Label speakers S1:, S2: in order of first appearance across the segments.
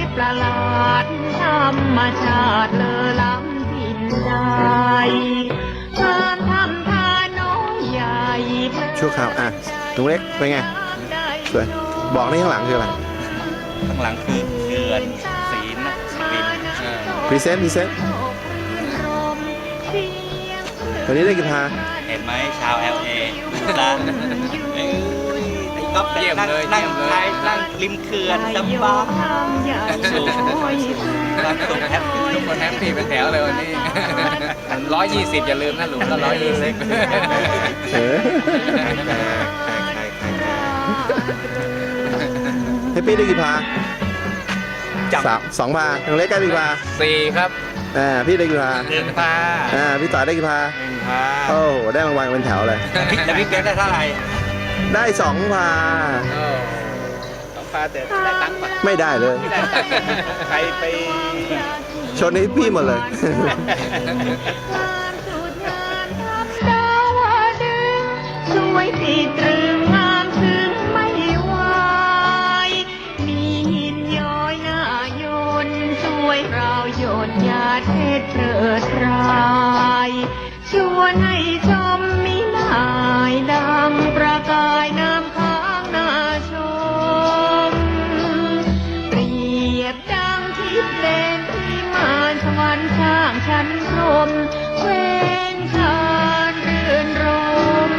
S1: วยประหลาดธรรมชาติเลอล้ำทินใดงานทำทานน้อยใหญ่
S2: ชั่วคราวอะลุงเล็กเป็นไงสวยบอกนี่ข้างหลังคืออะไร
S3: ข้างหลังคือเขื่อนศีลนะบิน
S2: พรีเซนต์พรีเซนต์วันนี้ได้กี่พา
S3: เห็นไหมชาว LA ดูร้านเอ้ยไอ้ ก๊อฟ
S4: เยี่ยม
S3: นั่ง
S4: เลย
S3: นั่ง
S4: เยี่ยมเลย
S3: ท้ายนั่งริมเขื่อนสบายสูงความสุขแฮปปี้
S4: ทุกคนแฮปปี้เป็นแถวเลยวันนี้ ร้อยยี่สิบอย่าลืมนะหลุมละร้อยยี่สิบ
S2: เออให้ปี้ได้กี่พา
S3: จับ
S2: สามสองพาลุงเล็กได้กี่พา
S4: สี่ครับ
S2: อ่าพี่ได้กี่พา
S3: หนึ่งพา
S2: อ่าพี่ต่อได้กี่พา
S3: หนึ่งพา
S2: โอ้โหได้รางวัลเป็นแถวเลย
S3: พี่แล้วพี่เปียกได้เท่าไหร่
S2: ได้สองพา
S4: โอ้
S3: สองพาแต่ได้ตังค์ปะ
S2: ไม่ได้เลย
S3: ไม่ได้ตังค์ใครไป
S2: ชนให้พี่หมดเลย
S1: สวยตีตรึงงามซึ้งางชั้นพรมเว้นชานรื่นรม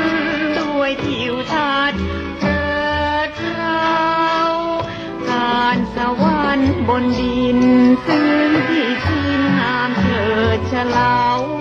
S1: ด้วยทิวทัศน์เกิดเราการสวรรค์บนดินซึ่งที่ชินงามเถิดฉลาว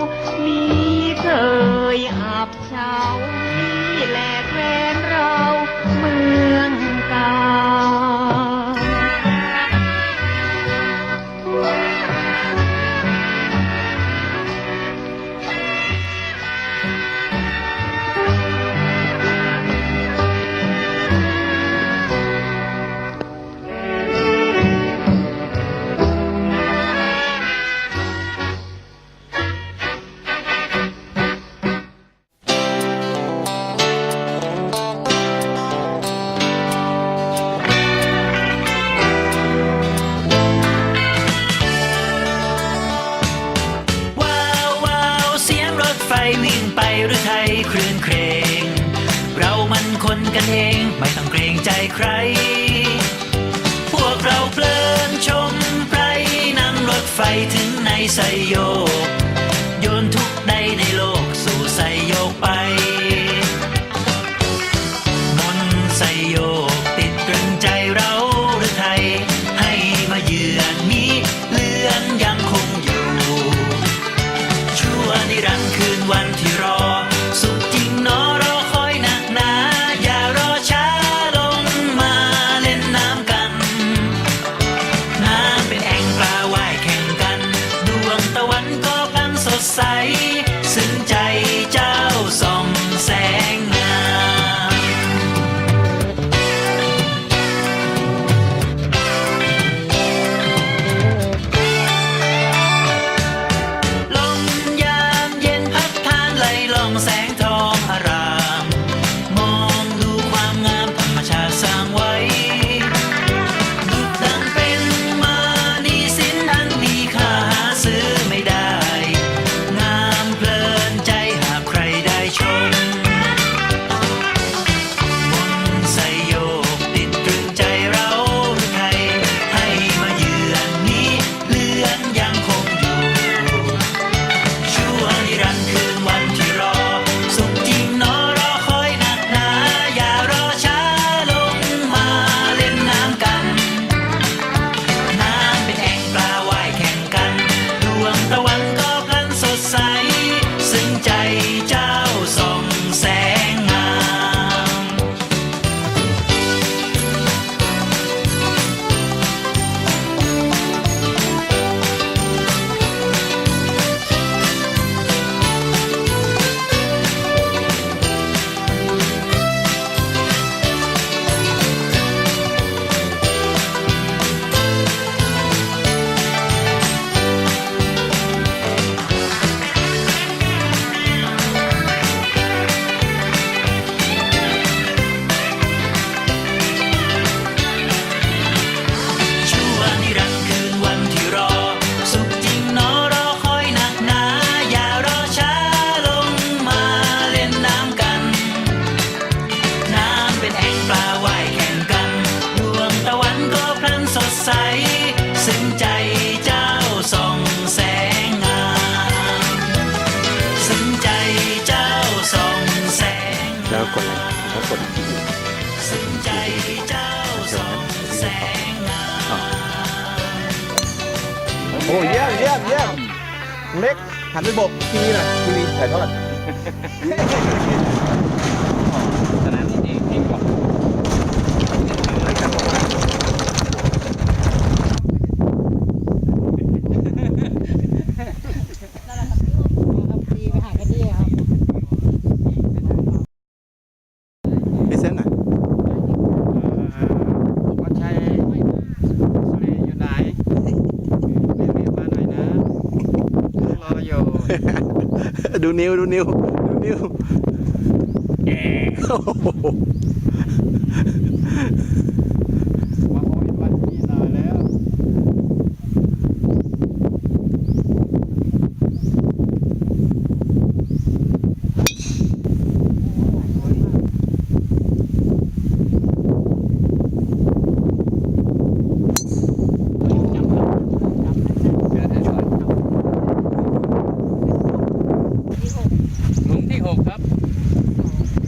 S5: ไปหรือไทยคลื่นเครง เรามันคนกันเองไม่ต้องเกรงใจใคร พวกเราเพลินชมไพรนั่งรถไฟถึงในไซโยกโยนทุกใดในโลก โอ้เยี่ยมเยี่
S2: ยมเยี่ยมลุงเล็กหันไปบอกทีวีหน่อยทีวีถ่ายทอด
S4: สนามนี้ดีจริงกว่า
S2: พรีเซนต์หน่อย
S6: วัดชัยสุรีอยู่ไหนรีบๆมาหน่อยนะรออยู่
S2: ดูนิ้วดูนิ้วดูนิ้วโอ้โห
S6: มาโอ้ยวันที่หน่อยแล้ว
S4: เดินให้ก่อนหลุมที่หกครับ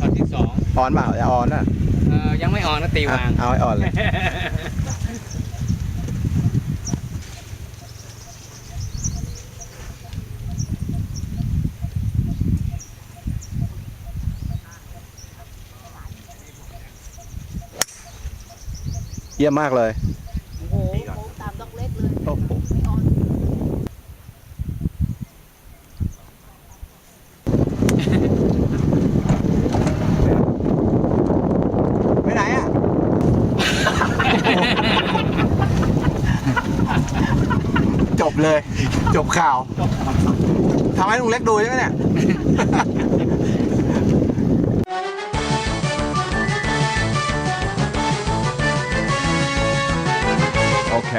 S4: ตอนที่ส อง
S2: ออนเปล่าอย่าออนนะ
S4: เอ่อยังไม่ออนนะตี
S2: อะ
S4: วาง
S2: เอาให้ออนเลย เยี่ยมมากเลย
S7: โอ้โหตามดอกเล็กเลย
S2: โอ้โห
S7: ไม่ออน
S2: ไปไหนอะ จ บเลย จบข่าวทำให้ลุงเล็กดูใช่ไหมเนี่ย
S8: โอเค